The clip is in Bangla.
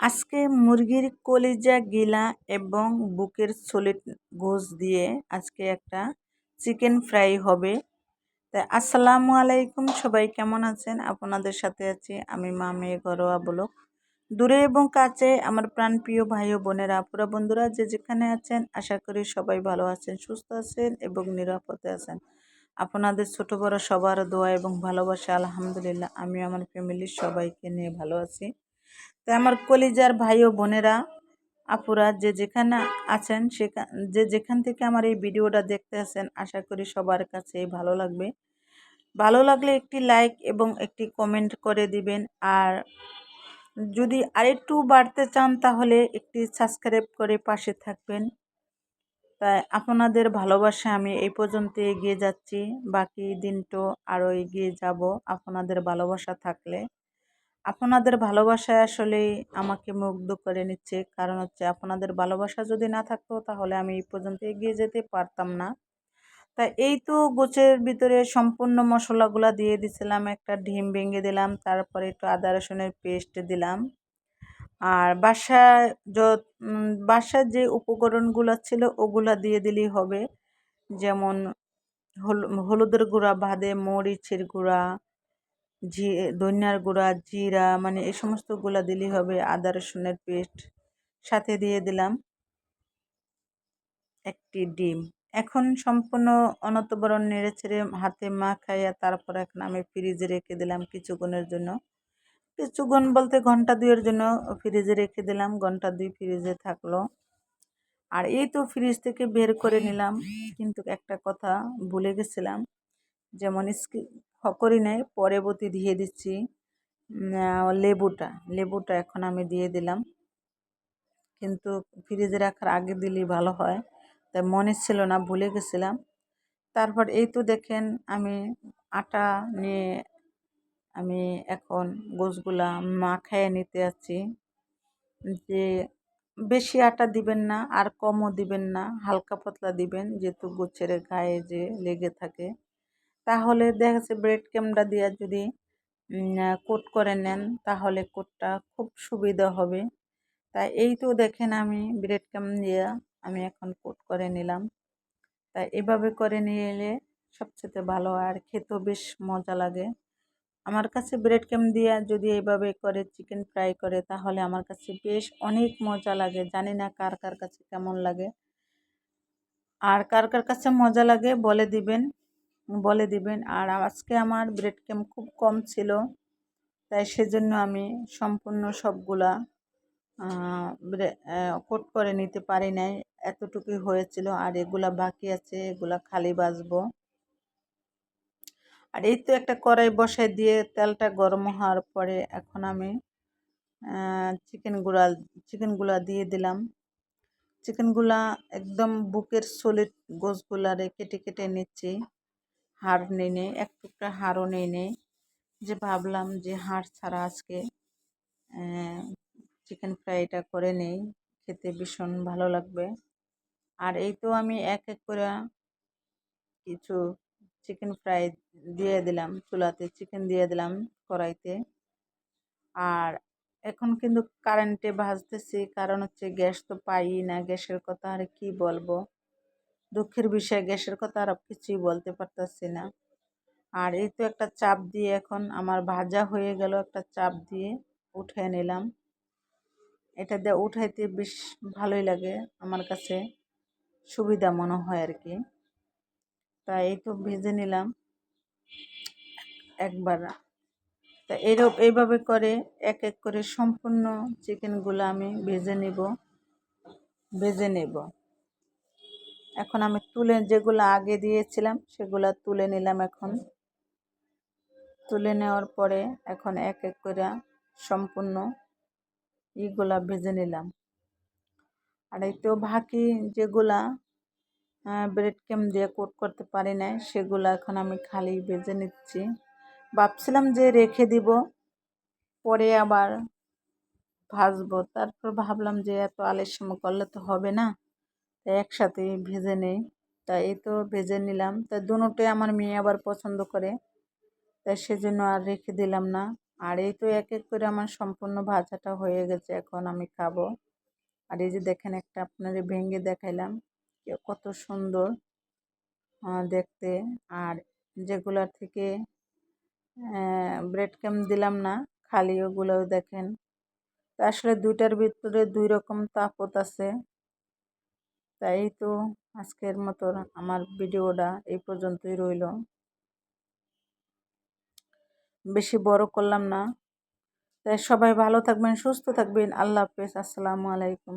আজকে মুরগির কলিজা গিলা এবং বুকের সলিড গোস দিয়ে আজকে একটা চিকেন ফ্রাই হবে। তাই আসসালামু আলাইকুম, সবাই কেমন আছেন? আপনাদের সাথে আছি আমি মা মেয়ে ঘরোয়া বলক দূরে এবং কাছে আমার প্রাণপ্রিয় ভাই ও বোনেরা আপুরা বন্ধুরা যে যেখানে আছেন, আশা করি সবাই ভালো আছেন, সুস্থ আছেন এবং নিরাপদে আছেন। আপনাদের ছোট বড় সবার দোয়া এবং ভালোবাসা, আলহামদুলিল্লাহ, আমি আমার ফ্যামিলির সবাইকে নিয়ে ভালো আছি। তো আমার কলিজার ভাই ও বোনেরা, আপুরা যে যেখানে আছেন সেখান যে যেখান থেকে আমার এই ভিডিওটা দেখতে আছেন, আশা করি সবার কাছে ভালো লাগবে। ভালো লাগলে একটি লাইক এবং একটি কমেন্ট করে দিবেন। আর যদি আরেকটু বাড়তে চান তাহলে একটি সাবস্ক্রাইব করে পাশে থাকবেন। তাই আপনাদের ভালোবাসা আমি এই পর্যন্ত এগিয়ে যাচ্ছি। বাকি দিনটো আরও এগিয়ে যাব আপনাদের ভালোবাসা থাকলে। আপনাদের ভালোবাসায় আসলে আমাকে মুগ্ধ করে নিচ্ছে। কারণ হচ্ছে আপনাদের ভালোবাসা যদি না থাকতো তাহলে আমি এই পর্যন্ত এগিয়ে যেতে পারতাম না। তা এই তো গোছের ভিতরে সম্পূর্ণ মশলাগুলো দিয়ে দিছিলাম, একটা ডিম ভেঙে দিলাম, তারপরে একটু আদা রসুনের পেস্ট দিলাম। আর বাসায় যত বাসার যে উপকরণগুলো ছিল ওগুলো দিয়ে দিলেই হবে। যেমন হলুদের গুঁড়া বাদে মরিচের গুঁড়া জি ধনিয়ার গুঁড়া, জিরা মানে এই সমস্তগুলো দিলেই হবে আদা, রসুনের পেস্ট। সাথে দিয়ে দিলাম একটি ডিম। এখন সম্পূর্ণ অনতবরণ নেড়ে ছেড়ে হাতে মা খাইয়া তারপর এখন আমি ফ্রিজে রেখে দিলাম কিছুক্ষণের জন্য। কিছুক্ষণ বলতে ঘণ্টা দুইয়ের জন্য ফ্রিজে রেখে দিলাম, ঘণ্টা দুই ফ্রিজে থাকল। আর এই তো ফ্রিজ থেকে বের করে নিলাম, কিন্তু একটা কথা ভুলে গেছিলাম। যেমন করি নাই, পরবর্তী দিয়ে দিচ্ছি লেবুটা লেবুটা এখন আমি দিয়ে দিলাম। কিন্তু ফ্রিজে রাখার আগে দিলেই ভালো হয়, তাই মনে ছিল না, ভুলে গেছিলাম। তারপর এই তো দেখেন আমি আটা নিয়ে আমি এখন গোছগুলা মাখায় নিতে আছি। যে বেশি আটা দিবেন না, আর কমও দিবেন না, হালকা পাতলা দিবেন, যেহেতু গোছের গায়ে যে লেগে থাকে। তাহলে দেখা যাচ্ছে ব্রেড ক্যামটা দিয়ে যদি কোট করে নেন, তাহলে কোটটা খুব সুবিধা হবে। তাই এই তো দেখেন আমি ব্রেড ক্যাম দিয়ে আমি এখন কোট করে নিলাম। তাই এভাবে করে নিয়ে এলে সবচেয়ে ভালো আর খেতেও বেশ মজা লাগে। আমার কাছে ব্রেড ক্যাম দিয়ে যদি এইভাবে করে চিকেন ফ্রাই করে, তাহলে আমার কাছে বেশ অনেক মজা লাগে। জানি না কার কার কাছে কেমন লাগে। আর কার কার কাছে মজা লাগে বলে দিবেন। বলে দিবেন। আর আজকে আমার ব্রেড ক্যাম খুব কম ছিল, তাই সেজন্য আমি সম্পূর্ণ সবগুলা কোট করে নিতে পারি নাই। এতটুকুই হয়েছিল, আর এগুলা বাকি আছে, এগুলা খালি বাজবো আর এই তো একটা কড়াই বসাই দিয়ে তেলটা গরম হওয়ার পরে এখন আমি চিকেন গুঁড়া চিকেনগুলা দিয়ে দিলাম। চিকেনগুলা একদম বুকের সলিড গোছগুলারে কেটে কেটে নিচ্ছি। হাড় নেই এক টুকটা নেই নেই। যে ভাবলাম যে হাড় ছাড়া আজকে চিকেন ফ্রাইটা করে নেই, খেতে ভীষণ ভালো লাগবে। আর এই তো আমি এক এক করে কিছু চিকেন ফ্রাই দিয়ে দিলাম, চুলাতে চিকেন দিয়ে দিলাম কড়াইতে। আর এখন কিন্তু কারেন্টে ভাজতেছি, কারণ হচ্ছে গ্যাস তো পাই না, গ্যাসের কথা আর কি বলব। দুঃখের বিষয়, গ্যাসের কথা আর কিছুই বলতে পারতেছি না। আর এই তো একটা চাপ দিয়ে এখন আমার ভাজা হয়ে গেল, একটা চাপ দিয়ে উঠে নিলাম। এটা দিয়ে উঠাইতে বেশ ভালোই লাগে আমার কাছে, সুবিধা মনে হয় আর কি। তাই এই তো ভেজে নিলাম একবার। তা এরকম এইভাবে করে এক এক করে সম্পূর্ণ চিকেনগুলো আমি ভেজে নেব ভেজে নেব। এখন আমি তুলে যেগুলো আগে দিয়েছিলাম, সেগুলো তুলে নিলাম এখন। তুলে নেওয়ার পরে এখন এক এক করে সম্পূর্ণ ইগুলা ভেজে নিলাম। আর তো বাকি যেগুলা ব্রেড ক্যাম দিয়ে কোট করতে পারি না সেগুলো এখন আমি খালি ভেজে নিচ্ছি। ভাবছিলাম যে রেখে দিব, পরে আবার ভাজবো। তারপর ভাবলাম যে এত আলের আলস্যম করলে তো হবে না। তাই একসাথে ভেজে নেই। তাই এই তো ভেজে নিলাম। তাই দুটোই আমার মেয়ে আবার পছন্দ করে। তাই সেজন্য আর রেখে দিলাম না। আর এই তো এক এক করে আমার সম্পূর্ণ ভাজাটা হয়ে গেছে। এখন আমি খাব। আর এই যে দেখেন একটা আপনারে ভেঙে দেখাইলাম। কত সুন্দর দেখতে। আর যেগুলার থেকে ব্রেড ক্যাম্প দিলাম না, খালি ওগুলোও দেখেন। তা আসলে দুইটার ভিতরে দুই রকম তাপত আছে। তাই তো আজকের মতো আমার ভিডিওটা এই পর্যন্তই রইল। বেশি বড় করলাম না। তাই সবাই ভালো থাকবেন, সুস্থ থাকবেন। আল্লাহ হাফেজ। আসসালামু আলাইকুম।